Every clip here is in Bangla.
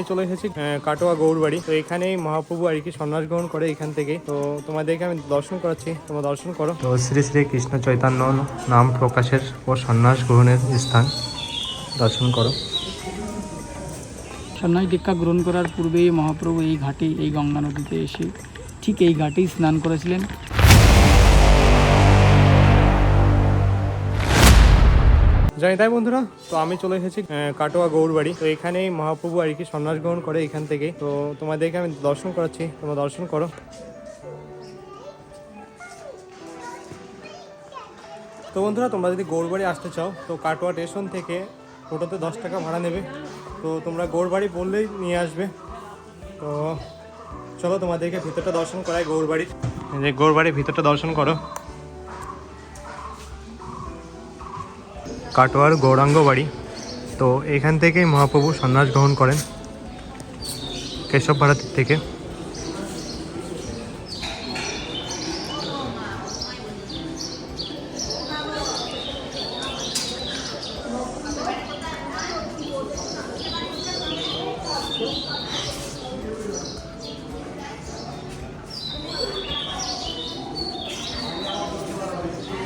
আমি চলে এসেছি কাটোয়া গৌরবাড়ি তো এখানেই মহাপ্রভু আর কি সন্ন্যাস গ্রহণ করে এখান থেকে। তো তোমাদেরকে আমি দর্শন করাচ্ছি তোমরা দর্শন করো। তো শ্রী শ্রী কৃষ্ণ চৈতন্য নাম প্রকাশের ও সন্ন্যাস গ্রহণের স্থান। দর্শন করো। সন্ন্যাস দীক্ষা গ্রহণ করার পূর্বেই মহাপ্রভু এই ঘাটে এই গঙ্গা নদীতে এসে ঠিক এই ঘাটেই স্নান করেছিলেন। জানি, তাই বন্ধুরা? তো আমি চলে এসেছি কাটোয়া গৌরবাড়ি তো এখানেই মহাপ্রভু আর কি সন্ন্যাস গ্রহণ করে এখান থেকে। তো তোমাদেরকে আমি দর্শন করাচ্ছি, তোমরা দর্শন করো। তো বন্ধুরা, তোমরা যদি গৌরবাড়ি আসতে চাও, তো কাটোয়া স্টেশন থেকে টোটোতে দশ টাকা ভাড়া নেবে। তো তোমরা গৌরবাড়ি বললেই নিয়ে আসবে। তো চলো তোমাদেরকে ভিতরটা দর্শন করাই গৌরবাড়ির যে গৌরবাড়ির ভিতরটা দর্শন করো। কাটোয়ার গৌরাঙ্গ বাড়ি। তো এখান থেকেই মহাপ্রভু সন্ন্যাস গ্রহণ করেন কেশব ভারতীর থেকে।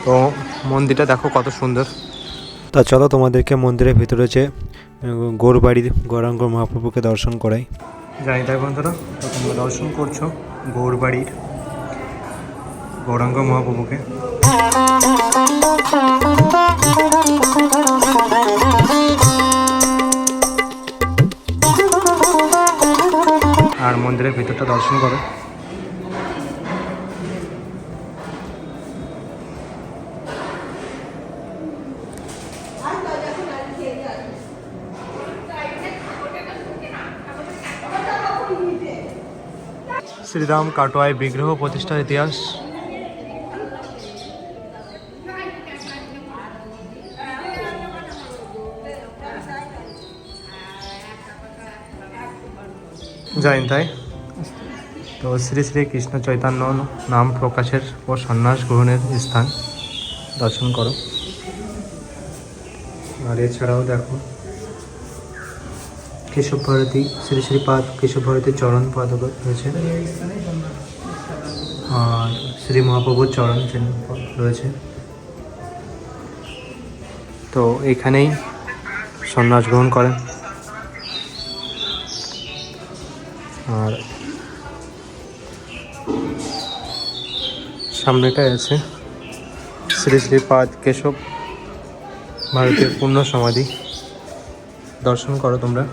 তো মন্দিরটা দেখো কত সুন্দর। তা চলো তোমাদেরকে মন্দিরের ভিতরে যে গৌরবাড়ির গৌরাঙ্গ মহাপ্রভুকে দর্শন করাই। জানি তাই বন্ধুরা তোমরা দর্শন করছ গৌরবাড়ির গৌরাঙ্গ মহাপ্রভুকে। আর মন্দিরের ভিতরটা দর্শন করো। শ্রীরাম কাটোয়ায় বিগ্রহ প্রতিষ্ঠার ইতিহাস। জানি তাই তো শ্রী শ্রী কৃষ্ণ চৈতন্য নাম প্রকাশের ও সন্ন্যাস গ্রহণের স্থান। দর্শন করো। আর এছাড়াও দেখো কেশব ভারতী, শ্রী শ্রী পাদ, কেশব ভারতীর চরণ পাদক রয়েছে। আর শ্রী মহাপ্রভুর চরণ চিহ্ন রয়েছে। তো এখানেই সন্ন্যাস গ্রহণ করেন। আর সামনেটায় আছে শ্রী শ্রীপাদ কেশব ভারতের পূর্ণ সমাধি। দর্শন করো তোমরা।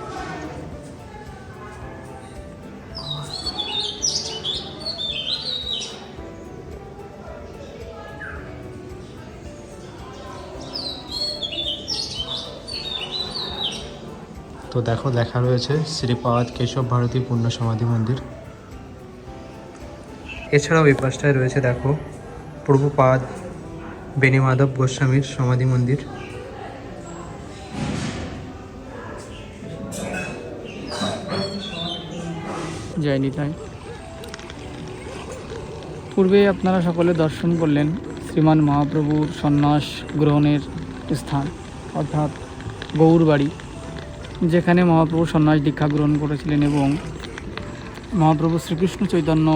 তো দেখো, লেখা রয়েছে শ্রীপাদ কেশব ভারতী পূর্ণ সমাধি মন্দির। এছাড়াও এই পাশটায় রয়েছে দেখো, প্রভুপাদ বেণীমাধব গোস্বামীর সমাধি মন্দির। জয় নিতাই। পূর্বে আপনারা সকলে দর্শন করলেন শ্রীমান মহাপ্রভুর সন্ন্যাস গ্রহণের স্থান, অর্থাৎ গৌরবাড়ি যেখানে মহাপ্রভু সন্ন্যাস দীক্ষা গ্রহণ করেছিলেন এবং মহাপ্রভু শ্রীকৃষ্ণ চৈতন্য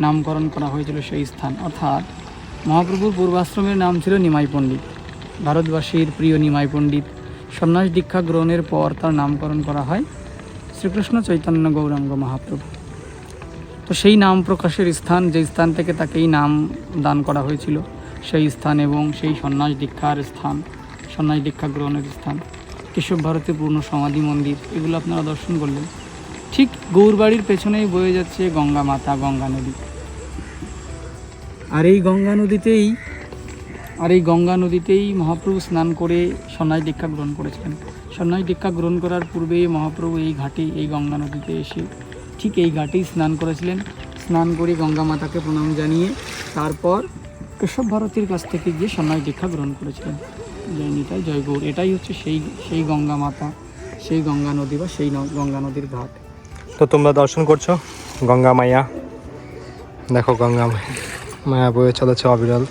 নামকরণ করা হয়েছিল সেই স্থান। অর্থাৎ মহাপ্রভুর পূর্বাশ্রমের নাম ছিল নিমাই পণ্ডিত। ভারতবাসীর প্রিয় নিমাই পণ্ডিত। সন্ন্যাস দীক্ষা গ্রহণের পর তার নামকরণ করা হয় শ্রীকৃষ্ণ চৈতন্য গৌরাঙ্গ মহাপ্রভু। তো সেই নাম প্রকাশের স্থান, যে স্থান থেকে তাকেই নাম দান করা হয়েছিল, সেই স্থান এবং সেই সন্ন্যাস দীক্ষার স্থান, সন্ন্যাস দীক্ষা গ্রহণের স্থান। কেশব ভারতের পূর্ণ সমাধি মন্দির, এগুলো আপনারা দর্শন করলেন। ঠিক গৌরবাড়ির পেছনেই বয়ে যাচ্ছে গঙ্গা মাতা, গঙ্গা নদী। আর এই গঙ্গা নদীতেই, আর এই গঙ্গা নদীতেই মহাপ্রভু স্নান করে সন্ন্যাস দীক্ষা গ্রহণ করেছিলেন। সন্ন্যাস দীক্ষা গ্রহণ করার পূর্বে মহাপ্রভু এই ঘাটে, এই গঙ্গা নদীতে এসে ঠিক এই ঘাটেই স্নান করেছিলেন। স্নান করে গঙ্গা মাতাকে প্রণাম জানিয়ে তারপর কেশব ভারতীর কাছ থেকে গিয়ে সন্ন্যাস দীক্ষা গ্রহণ করেছিলেন। জয় নিতাই গৌর এটাই হচ্ছে সেই সেই গঙ্গা মাতা, সেই গঙ্গা নদী বা সেই গঙ্গা নদীর ঘাট। তো তোমরা দর্শন করছ? গঙ্গা মাইয়া দেখো গঙ্গা মায়া বয়ে চলেছে অবিরল।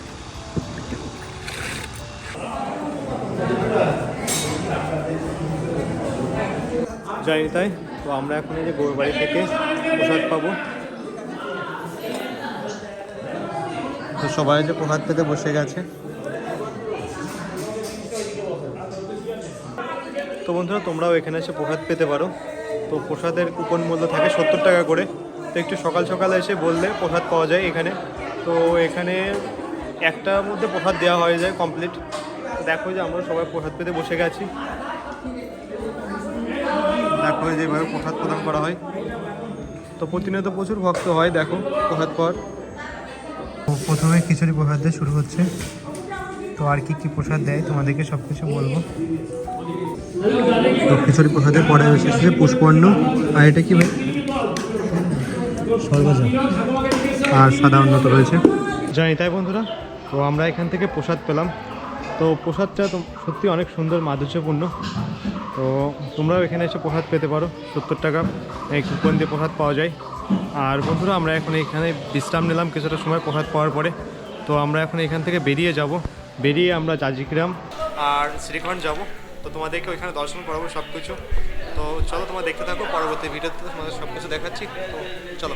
জয় তাই, তো আমরা এখন এই যে গৌরবাড়ি থেকে প্রসাদ পাবো। তো সবাই যে প্রসাদ পেতে বসে গেছে। তো বন্ধুরা, তোমরাও এখানে এসে প্রসাদ পেতে পারো। তো প্রসাদের কুপন মূল্য থাকে সত্তর টাকা করে। তো একটু সকাল সকাল এসে বললে প্রসাদ পাওয়া যায় এখানে। তো এখানে একটার মধ্যে প্রসাদ দেওয়া হয়ে যায় কমপ্লিট দেখো যে আমরা সবাই প্রসাদ পেতে বসে গেছি। দেখো যেভাবে প্রসাদ প্রদান করা হয়। তো প্রতিনিয়ত প্রচুর ভক্ত হয়, দেখো প্রসাদ পাওয়ার। প্রথমে খিচুড়ি প্রসাদ দিয়ে শুরু হচ্ছে। তো আর কি কি প্রসাদ দেয় তোমাদেরকে সব কিছু বলব। তো খিচুড়ি প্রসাদের পরে এসেছে পুষ্পর্ণ। আর এটা কি ভাই? আর সাদা উন্নত রয়েছে। জানি, তাই বন্ধুরা, তো আমরা এখান থেকে প্রসাদ পেলাম। তো প্রসাদটা তো সত্যি অনেক সুন্দর, মাধুর্যপূর্ণ। তো তোমরাও এখানে এসে প্রসাদ পেতে পারো, সত্তর টাকা এই কুপন দিয়ে প্রসাদ পাওয়া যায়। আর বন্ধুরা, আমরা এখন এখানে বিশ্রাম নিলাম কিছুটা সময় প্রসাদ পাওয়ার পরে। তো আমরা এখন এখান থেকে বেরিয়ে যাব। বেরিয়ে আমরা জাজিগ্রাম। আর শ্রীখণ্ড যাব। তো তোমাদেরকে ওইখানে দর্শন করাবো সব কিছু তো চলো তোমরা দেখতে থাকো, পরবর্তী ভিডিওতে তোমাদের সব কিছু দেখাচ্ছি। তো চলো।